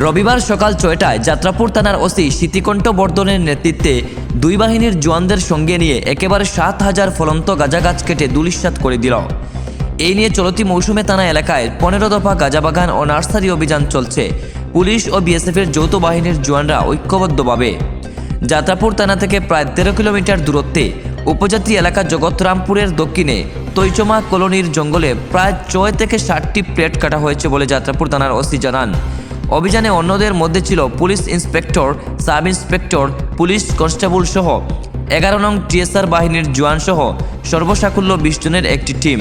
রবিবার সকাল ছয়টায় যাত্রাপুর থানার ওসি স্মৃতিকণ্ঠ বর্ধনের নেতৃত্বে দুই বাহিনীর জওয়ানদের সঙ্গে নিয়ে একেবারে সাত হাজার ফলন্ত গাঁজা গাছ কেটে দুলিশ্বাত করে দিল। এই নিয়ে চলতি মৌসুমে থানা এলাকায় পনেরো দফা গাঁজা বাগান ও নার্সারি অভিযান চলছে। পুলিশ ও বিএসএফের যৌথ বাহিনীর জোয়ানরা ঐক্যবদ্ধভাবে। যাত্রাপুর থানা থেকে প্রায় তেরো কিলোমিটার দূরত্বে উপজাতি এলাকা জগৎরামপুরের দক্ষিণে তৈচমা কলোনির জঙ্গলে প্রায় ছয় থেকে ষাটটি প্লেট কাটা হয়েছে বলে যাত্রাপুর থানার ওসি জানান। অভিযানে অন্যদের মধ্যে ছিল police inspector, sub inspector, police constable সহ এগারো নং টিএসআর বাহিনীর জওয়ান সহ সর্বসাকুল্য বিশ জনের একটি টিম।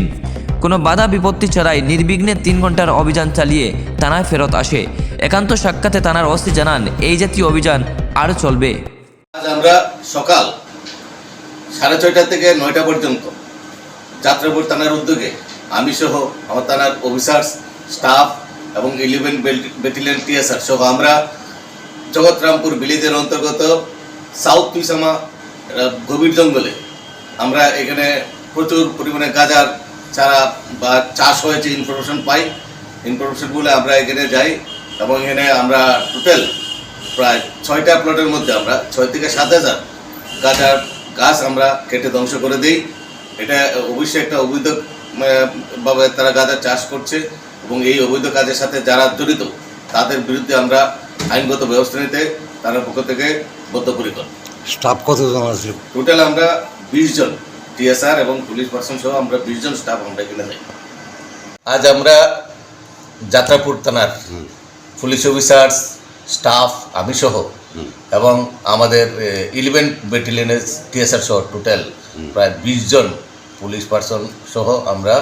কোনো বাধা বিপত্তি ছাড়াই নির্বিঘ্নে তিন ঘণ্টার অভিযান চালিয়ে থানায় ফেরত আসে। একান্ত সাক্ষাতে থানার ওসি জানান, এই জাতীয় অভিযান আরও চলবে। আজ আমরা সকাল সাড়ে ছয়টা থেকে নয়টা পর্যন্ত যাত্রাপুর থানার উদ্যোগে আমি সহ আমার থানার অফিসার্স, স্টাফ এবং ইলেভেন ব্যাটালিয়ন টিএসআর সহ আমরা জগৎরামপুর ভিলেজের অন্তর্গত সাউথ তুইসামা গভীর জঙ্গলে আমরা এখানে প্রচুর পরিমাণে গাজার চারা বা চাষ হয়েছে ইনফরমেশন পাই। ইনফরমেশনগুলো আমরা এখানে যাই এবং এখানে আমরা টোটাল প্রায় ছয়টা প্লটের মধ্যে আমরা ছয় থেকে সাত হাজার গাজার গাছ আমরা কেটে ধ্বংস করে দিই। এটা অবশ্যই একটা অবৈধ আহ, ভাবে তারা গাজার চাষ করছে। এবং এই অবৈধ কাজের সাথে যারা জড়িত তাদের বিরুদ্ধে আমরা আইনগত ব্যবস্থা নিতে তাদের পক্ষ থেকে বদ্ধপরিকর। স্টাফ কতজন আছে? টোটাল আমরা বিশ জন টিএসআর এবং পুলিশ পার্সন সহ আমরা বিশ জন স্টাফ আমরা এখানে যাই আজ আমরা যাত্রাপুর থানার পুলিশ অফিসার্স স্টাফ আমি সহ এবং আমাদের ইলেভেন ব্যাটালিয়নের টিএসআর সহ টোটাল প্রায় বিশ জন পুলিশ পার্সন সহ আমরা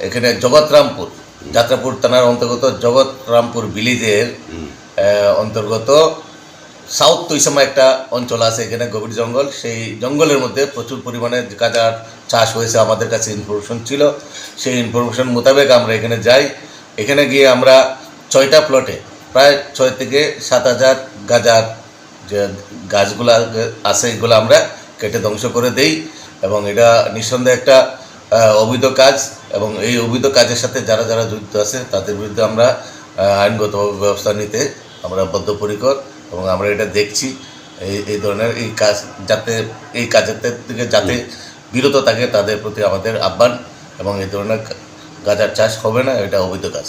এখানে জগৎরামপুর যাত্রাপুর থানার অন্তর্গত জগৎরামপুর ভিলেজের অন্তর্গত সাউথ তৈসামা একটা অঞ্চল আছে এখানে গভীর জঙ্গল। সেই জঙ্গলের মধ্যে প্রচুর পরিমাণে গাঁজার চাষ হয়েছে আমাদের কাছে ইনফরমেশন ছিল। সেই ইনফরমেশন মোতাবেক আমরা এখানে যাই। এখানে গিয়ে আমরা ছয়টা প্লটে প্রায় ছয় থেকে সাত হাজার গাঁজার যে গাছগুলো আছে এগুলো আমরা কেটে ধ্বংস করে দেই। এবং এটা নিঃসন্দেহে একটা অবৈধ কাজ এবং এই অবৈধ কাজের সাথে যারা যারা যুক্ত আছে তাদের বিরুদ্ধে আমরা আইনগত ব্যবস্থা নিতে আমরা বদ্ধপরিকর এবং আমরা এটা দেখছি। এই এই ধরনের এই কাজ যাতে এই কাজের থেকে যাতে বিরত থাকে তাদের প্রতি আমাদের আহ্বান এবং এই ধরনের গাঁজার চাষ হবে না এটা অবৈধ কাজ।